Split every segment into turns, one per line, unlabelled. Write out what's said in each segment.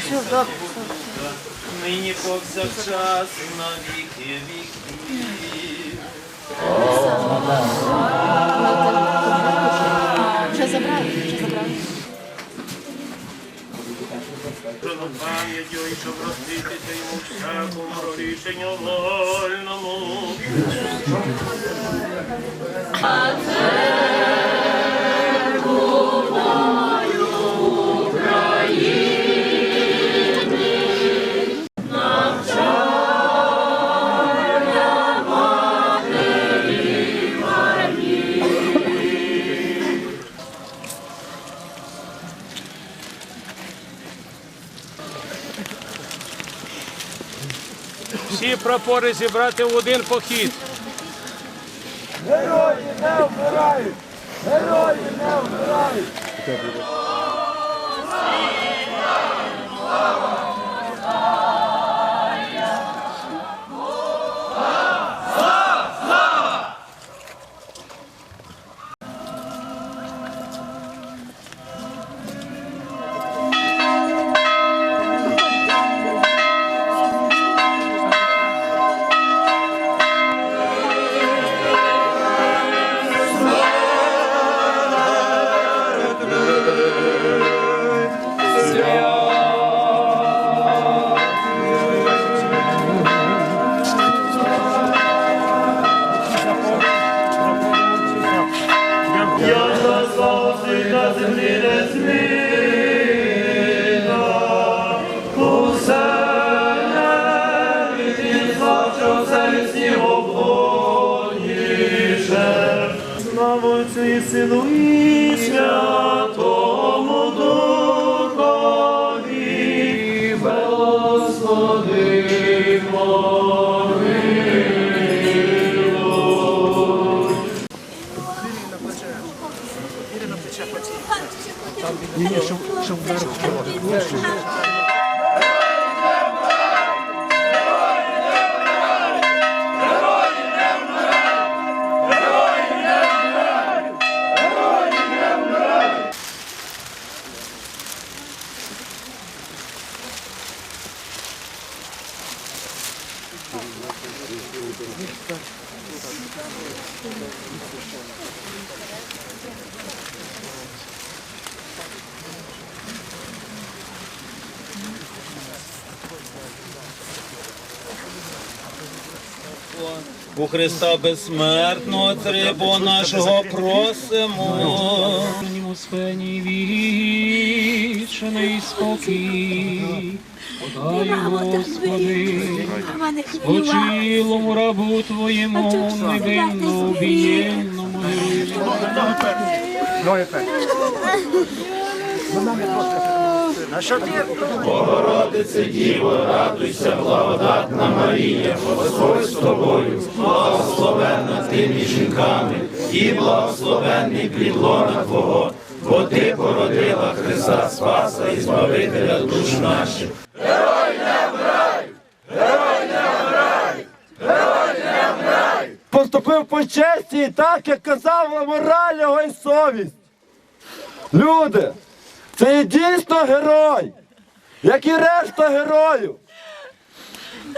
Все, добре. Нині повсякчас і на віки віків.
Вже забрали, вже забрали.
Про пам'яттю і щоб розтитися йому всякому рішенню вольному. Всі прапори зібрати в один похід.
Герої не вмирають! Герої не вмирають!
Землі не зміна, усе від що все снігоблоніше. Слава Отцю і Сину і Святому Духові, Господи, помилуй. У Христа безсмертного Царя нашого просимо.
Успені вічний спокій, подай, Господи, почилому рабу Твоєму невинно об'ємному
Богородице Діво, радуйся, благодатна Марія, Господь з тобою, благословенна ти між жінками, і благословенний плідлона Твого, бо ти породила Христа Спаса і Збавителя душ наших.
Поступив по честі і так, як казав мораль його і совість. Люди, це є дійсно герой, як і решта героїв.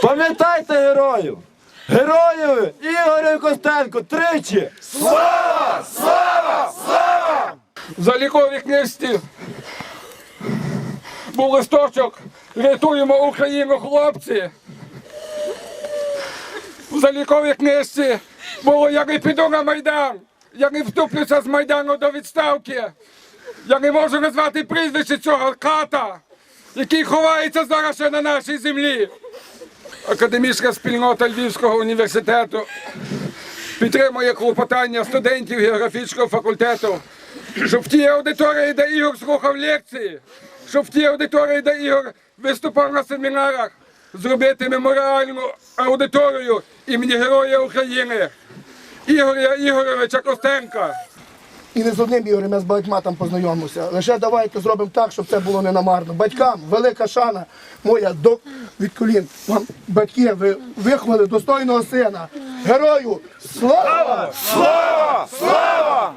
Пам'ятайте героїв! Героїв Ігорю Костенко тричі! Слава! Слава! Слава!
В заліковій книжці був листочок Рятуємо Україну, хлопці. В заліковій книжці було як і піду на Майдан, як і вступлюся з Майдану до відставки. Я не можу назвати прізвище цього ката, який ховається зараз ще на нашій землі. Академічна спільнота Львівського університету підтримує клопотання студентів географічного факультету, щоб в тій аудиторії, де Ігор слухав лекції, щоб в тій аудиторії, де Ігор виступав на семінарах, зробити меморіальну аудиторію імені Героя України Ігоря Ігоровича Костенка.
І не з одним Ігорем, я з багатьма там познайомився. Лише давайте зробимо так, щоб це було не намарно. Батькам велика шана моя до від колін. Вам батьки, ви виховали достойного сина. Герою слава!
Слава! Слава!